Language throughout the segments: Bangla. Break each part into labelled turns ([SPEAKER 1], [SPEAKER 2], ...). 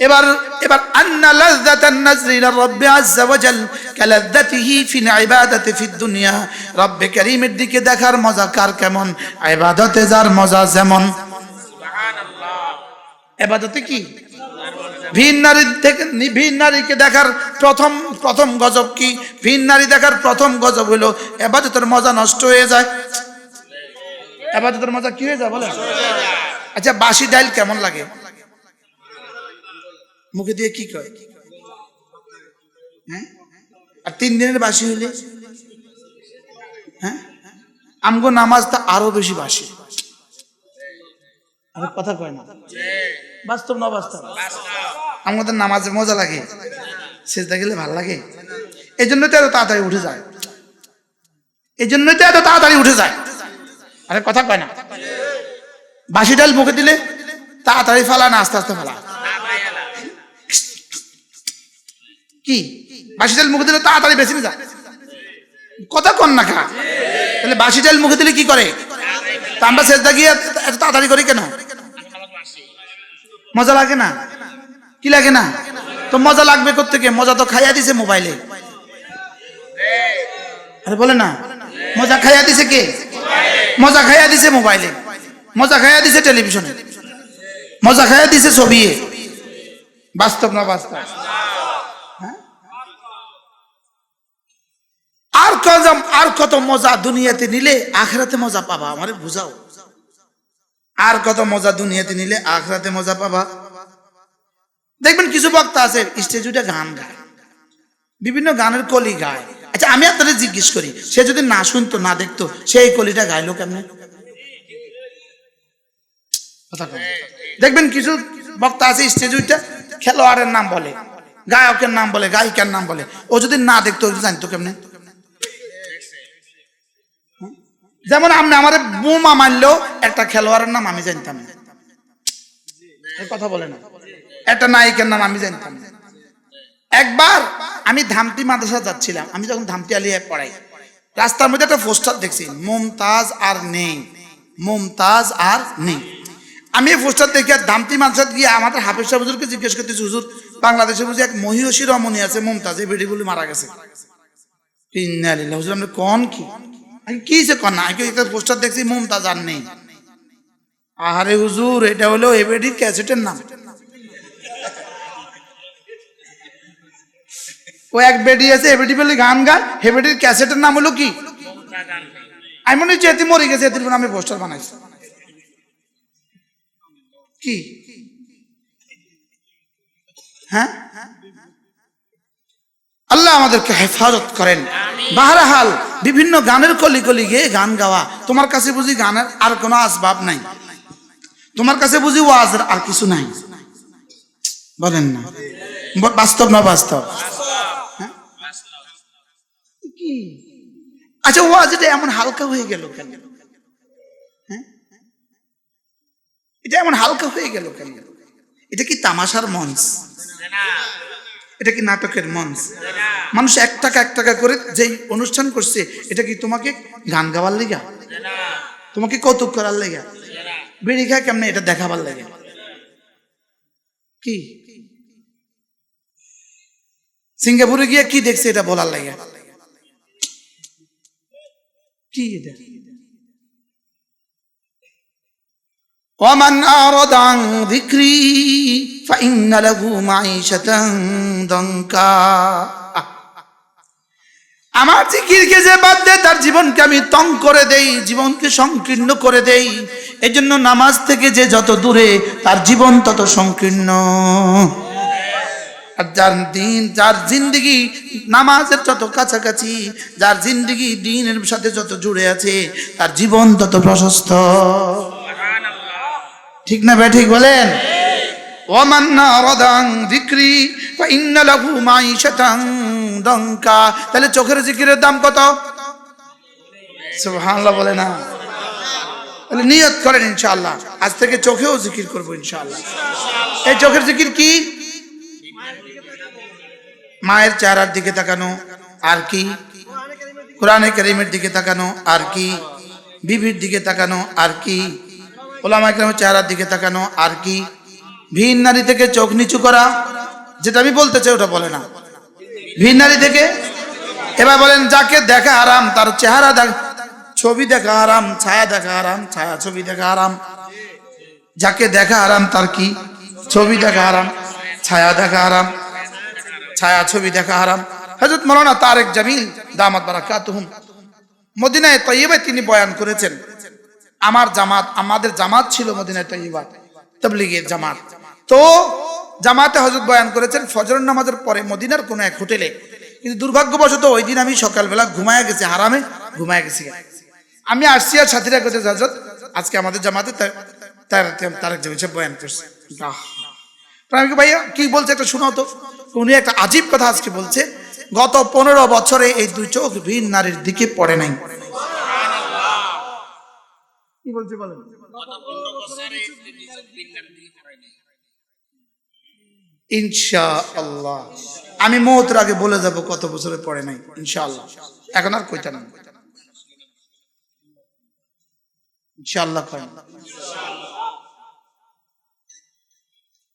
[SPEAKER 1] এবার এবার, আন্না লাযযাতান নাজরি ইলা রাব্বি আযজা ওয়া জাল কালাযযাতিহি ফিল ইবাদাতি ফিদ দুনিয়া। রব্বে কারীমের দিকে দেখার মজা কার কেমন? ইবাদতে যার মজা যেমন। সুবহানাল্লাহ। ইবাদতে কি? ভিন নারীর থেকে, ভিন নারীকে দেখার প্রথম প্রথম গজব কি? ভিন নারী দেখার প্রথম গজব হলো এবাদতের মজা নষ্ট হয়ে যায়। এবাদতের মজা কি হয়ে যায় বলেন? আচ্ছা বাসি ডাইল কেমন লাগে? মুখে দিয়ে কি কয়? হ্যাঁ? আর তিন দিনের বাসি হইলে? হ্যাঁ? আমগো নামাজ তা আরও বেশি বাসি। আরে কথা কয় না? বাস্তব না বাস্তব? আমাদের নামাজে মজা লাগে। সেজদা গেলে ভালো লাগে। এই জন্যই তো এত তাড়াতাড়ি উঠে যায়। এই জন্যই তো এত তাড়াতাড়ি উঠে যায়। আরে কথা কয় না। বাসি ডাল মুখে দিলে তাড়াতাড়ি ফালা না, আস্তে আস্তে ফালা। কি? বাসি ডাল মুখে দিলে তাড়াতাড়ি বেশি যায় কথা কন না খা। তাহলে বাসি ডাল মুখে দিলে কি করে? তা আমরা সেজদা গিয়ে এত তাড়াতাড়ি করি কেন? মজা লাগে না? কি লাগে না? তো মজা লাগবে কোথেকে মজা তো খাইয়া দিছে মোবাইলে। আরে বলে না। মজা খাইয়া দিছে কে? মজা খাইয়া দিছে মোবাইলে। মজা খাইয়া দিছে টেলিভিশনে। মজা খাইয়া দিছে ছবি বাস্তব না বাস্তব হ্যাঁ? আর কত আর কত মজা দুনিয়াতে নিলে আখরাতে মজা পাবা, আমারে বুঝাও। আর কত মজা দুনিয়াতে নিলে আখরাতে মজা পাবা। দেখবেন কিছু বক্তা আছে স্টেজ উঠে গান গায়। বিভিন্ন গানের কলি গায়। আচ্ছা আমি আপনাদের জিজ্ঞেস করি, সে যদি না শুনতো, না দেখতো সেই কলিটা গাইলো কেমনে? দেখবেন কিছু বক্তা আছে স্টেজ উঠে খেলোয়াড়ের নাম বলে, গায়কের নাম বলে, গায়িকার নাম বলে। ও যদি না দেখতো জানতো কেমনে? যেমন আপনি আমার বোমা মারলেও একটা খেলোয়াড়ের নাম আমি জানতাম কথা বলে না। একটা নায়িকার নাম আমি জানতাম একবার আমি ধামটি মাদ্রাসা যাচ্ছিলাম। আমি যখন ধামটি আলিয়া পড়াই, রাস্তার মধ্যে একটা পোস্টার দেখছি, মমতাজ আর নেই, মমতাজ আর নেই। আমি এই পোস্টার দেখে ধামটি মাদ্রাসা গিয়ে আমাদের হাফিজ সাহেব হুজুরকে জিজ্ঞেস করতেছি, হুজুর, বাংলাদেশে বুঝি এক মহিষী রমণী আছে, মুমতাজ, এই বেডিগুলি মারা গেছে? হুজুর কোন কি? কি সে কন না? আমি একটা পোস্টার দেখছি মুমতাজ আর নেই। আহারে হুজুর, এটা হলো এবেডির ক্যাসেটের নাম। ও এক বেডি আছে, এবেডি বলে গান গান হেবেডির ক্যাসেটের নাম হলো কি? আমি মনে হচ্ছে এতে মরে গেছে এতে আমি পোস্টার বানাইছি। কি? হ্যাঁ? আল্লাহ আমাদেরকে হেফাজত করেন। বাহারাহাল বিভিন্ন গানের কলি কলি গিয়ে গান গাওয়া। তোমার কাছে বুঝি গানের আর কোনো আসবাব নাই। তোমার কাছে বুঝি ওয়াজের আর কিছু নাই। বলেন না। বাস্তব না বাস্তব? হ্যাঁ? আচ্ছা ওয়াজ এটা এমন হালকা হয়ে গেল কেন? হ্যাঁ? এটা এমন হালকা হয়ে গেল কেন? এটা কি তামাশার মঞ্চ? এটা কি নাটকের মঞ্চ? মানুষ এক টাকা এক টাকা করে যেই অনুষ্ঠান করছে, এটা কি তোমাকে গান গাওয়ার লেগা? তোমাকে কৌতুক করার লেগা? বিড়ি খায় কেমনে এটা দেখাবার লাগে? কি? সিঙ্গাপুরে গিয়ে কি দেখছে এটা বলার লাগে? কি এটা? ومن أعرض عن ذكري فإن له معيشة ضنكا আমার জিকিরকে যে বাদ দেয় তার জীবনকে আমি তং করে দেই জীবনকে সংকীর্ণ করে দেই এই জন্য নামাজ থেকে যে যত দূরে তার জীবন তত সংকীর্ণ আর যার দিন যার জিন্দগি নামাজের যত কাছাকাছি যার জিন্দগি দিনের সাথে যত জুড়ে আছে তার জীবন তত প্রশস্ত ঠিক না বে ঠিক বলেন? তাহলে চোখের জিকিরের দাম কত? সুবহানাল্লাহ বলে না। তাহলে নিয়ত করেন ইনশাআল্লাহ। আজ থেকে চোখেও জিকির করব ইনশাআল্লাহ। এই চোখের জিকির কি? মায়ের চেহারার দিকে তাকানো, আর কি? কোরআনে করিমের দিকে তাকানো, আর কি? বিবির দিকে তাকানো, আর কি? ওলামা চেহারার দিকে তাকানো, আর কি? ভিন নারী থেকে চোখ নিচু করা, যেটা আমি বলতে চাই ওটা বলে না। ভিন নারী থেকে এবার বলেন, যাকে দেখা আরাম তার চেহারা দেখ, ছবি দেখা আরাম ছায়া দেখা আরাম ছায়া ছবি দেখা আরাম যাকে দেখা আরাম তার কি? ছবি দেখা আরাম ছায়া দেখা আরাম ছায়া ছবি দেখা আরাম হজরত মৌলানা তারেক জামিল দামাত বারাকাতুহুম মদিনায় তৈবায় তিনি বয়ান করেছেন আমার জামাত, আমাদের জামাত ছিল মদিনায় তৈবা তবলিগের জামাত। তো জামাতে হজরত বয়ান করেছেন ফজর নামাজের পরে মদিনার কোনো এক হোটেলে। কিন্তু দুর্ভাগ্যবশত ওই দিন আমি সকালবেলা ঘুমায় গেছি, হারামে ঘুমায় গেছি। আমি আসছি আর সাথীরা করতে হজরত আজকে আমাদের জামাতে তার তারেক সাহেব বয়ান করছে। আমি ভাইয়া, কি বলছে একটা শোনাও তো। উনি একটা আজীব কথা আজকে বলছে, গত পনেরো বছরে এই দুই চোখ ভিন নারীর দিকে পড়ে নাই। কি বলছে বলেন? ইনশা আল্লাহ আমি মৌতের আগে বলে যাব কত বছরে পড়ে নাই ইনশাআল্লাহ। এখন আর কইতা না ইনশাআল্লাহ কয় না।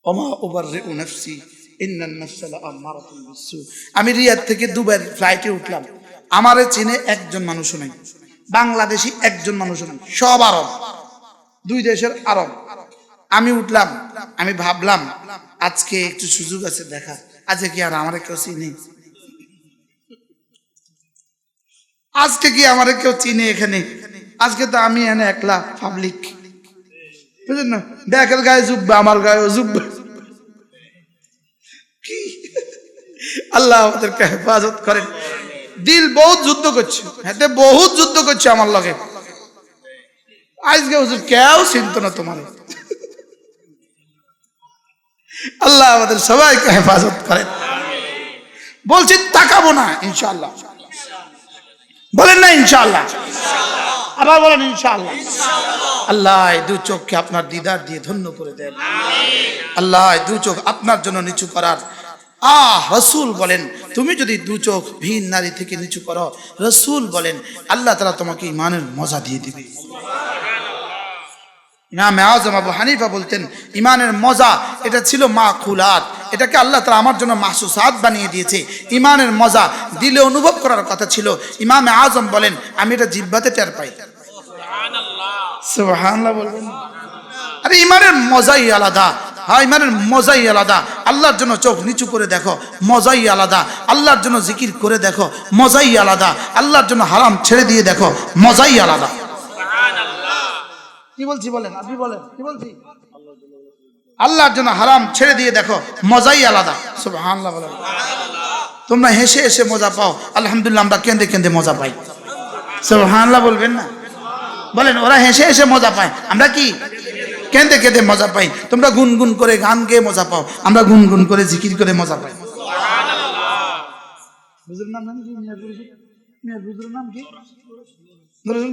[SPEAKER 1] ওমা উবাররিউ নাফসি ইন্নান নাফসা লাআমারাতুন বিসসু আমি রিয়াদ থেকে দুবার ফ্লাইটে উঠলাম। আমারে চিনে একজন মানুষও নাই। বাংলাদেশি একজন মানুষ নাই সব আরব। দুই দেশের আরব। আমি উঠলাম, আমি ভাবলাম, আজকে একটু সুযোগ আছে দেখা। আজকে কি আর আমার কেউ চিনি? আজকে কি আমার কেউ চিনে এখানে? আজকে তো আমি এনে একলা পাবলিক বুঝলেন না? ব্যাকের গায়ে জুববে আমার গায়েও জুববে কি? আল্লাহ আমাদেরকে হেফাজত করেন। দিল বহুত যুদ্ধ করছে। হাতে বহুত যুদ্ধ করছে আমার লগে। আজকে হুজুর কেউ চিনত না তোমার। আল্লাহ আমাদের সবাইকে হেফাজত করেন। বলছি, তাকাবো না, ইনশাআল্লাহ। বলেন না, ইনশাআল্লাহ। আবার বলেন, ইনশাআল্লাহ। আল্লাহ দু চোখকে আপনার দিদার দিয়ে ধন্য করে দেন। আল্লাহ দু চোখ আপনার জন্য নিচু করার আহ, রসুল বলেন, তুমি যদি দু চোখ ভিন নারী থেকে নিচু করো, রসুল বলেন, আল্লাহ তারা তোমাকে ইমানের মজা দিয়ে দিবে। ইমাম আজম আবু হানিফা বলতেন, ইমানের মজা, এটা ছিল মা খুলাত এটাকে আল্লাহ তালা আমার জন্য মাসুসাদ বানিয়ে দিয়েছে। ইমানের মজা, দিলে অনুভব করার কথা ছিল। ইমাম আজম বলেন, আমি এটা জিব্বাতে টের পাই। বলবেন। আরে, ইমানের মজাই আলাদা। হ্যাঁ ইমানের মজাই আলাদা। আল্লাহর জন্য চোখ নিচু করে দেখো, মজাই আলাদা। আল্লাহর জন্য জিকির করে দেখো, মজাই আলাদা। আল্লাহর জন্য হারাম ছেড়ে দিয়ে দেখো, মজাই আলাদা। কি বলছি বলেন, আপনি বলেন, কি বলছি? আল্লাহর জন্য হারাম ছেড়ে দিয়ে দেখো, মজাই আলাদা। সুবহানাল্লাহ বলেন। তোমরা হেসে হেসে মজা পাও। আলহামদুলিল্লাহ, আমরা কেঁদে কেঁদে মজা পাই। সুবহানাল্লাহ বলবেন না? বলেন, ওরা হেসে হেসে মজা পায়। আমরা কি? কেঁদে কেঁদে মজা পাই। তোমরা গুনগুন করে গান গেয়ে মজা পাও। আমরা গুনগুন করে জিকির করে মজা পাই।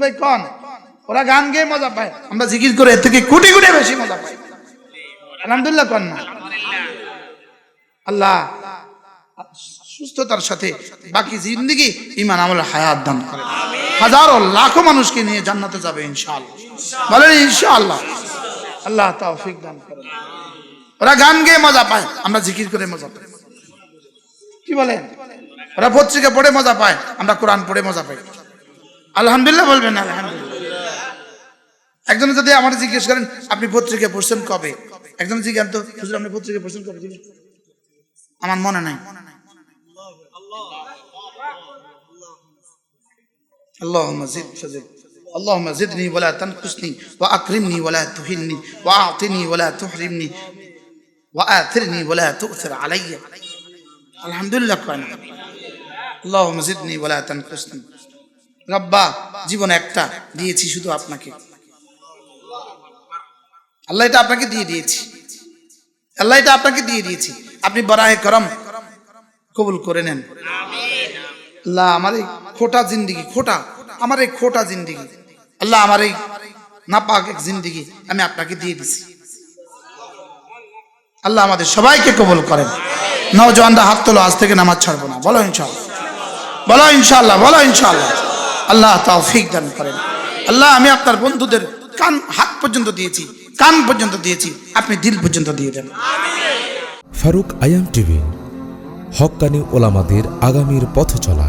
[SPEAKER 1] ভাই কন? ওরা গান গেয়ে মজা পায়। আমরা জিকির করে এর থেকে কোটি কোটি বেশি মজা পাই। কন না? আল্লাহ সুস্থতার সাথে বাকি জিন্দগি ইমান আমল, হায়াত দান করে। হাজারো লাখো মানুষকে নিয়ে জান্নাতে যাবে ইনশাআল্লাহ। বলেন ইনশাআল্লাহ। আল্লাহ তাওফিক দান করেন। ওরা গান গিয়ে মজা পায়, আমরা জিকির করে মজা পাই। কি বলেন? ওরা পত্রিকা পড়ে মজা পায়, আমরা কোরআন পড়ে মজা পাই। আলহামদুলিল্লাহ বলবেন, আলহামদুলিল্লাহ। একজন যদি আমার জিজ্ঞেস করেন, আপনি পত্রিকা পড়ছেন কবে? একজন জিজ্ঞান তো আপনি পত্রিকা পড়ছেন কবে? আমার মনে নাই। আল্লাহ মসজিদ اللهم زدني ولا تنقصني واكرمني ولا تهني واعطني ولا تحرمني واثرني ولا تؤثر علي الحمد لله كان اللهم زدني ولا تنقصني রব্বা জীবন একটা দিয়েছি শুধু আপনাকে আল্লাহ এটা আপনাকে দিয়ে দিয়েছি আল্লাহ এটা আপনাকে দিয়ে দিয়েছি আপনি বরাহে করম কবুল করে নেন আল্লাহ আমার এই খোটা জিন্দিগি খোটা আমার এই খোটা জিন্দিগি আল্লাহ আমার এই নাপাক এক জিন্দিগি আমি আপনাকে দিয়ে দিছি। আল্লাহ আমাদের সবাইকে কবুল করেন। নওজওয়ানরা হাত তোলো, আজ থেকে নামাজ ছাড়বো না। বলো ইনশাল্লাহ বলো ইনশাল্লাহ বলো ইনশাল্লাহ আল্লাহ তৌফিক দান করেন। আল্লাহ, আমি আপনার বন্ধুদের কান, হাত পর্যন্ত দিয়েছি, কান পর্যন্ত দিয়েছি। আপনি দিল পর্যন্ত দিয়ে দেন।
[SPEAKER 2] ফারুক আয়াম টিভি, হক্কানি ওলামাদের আগামীর পথ চলা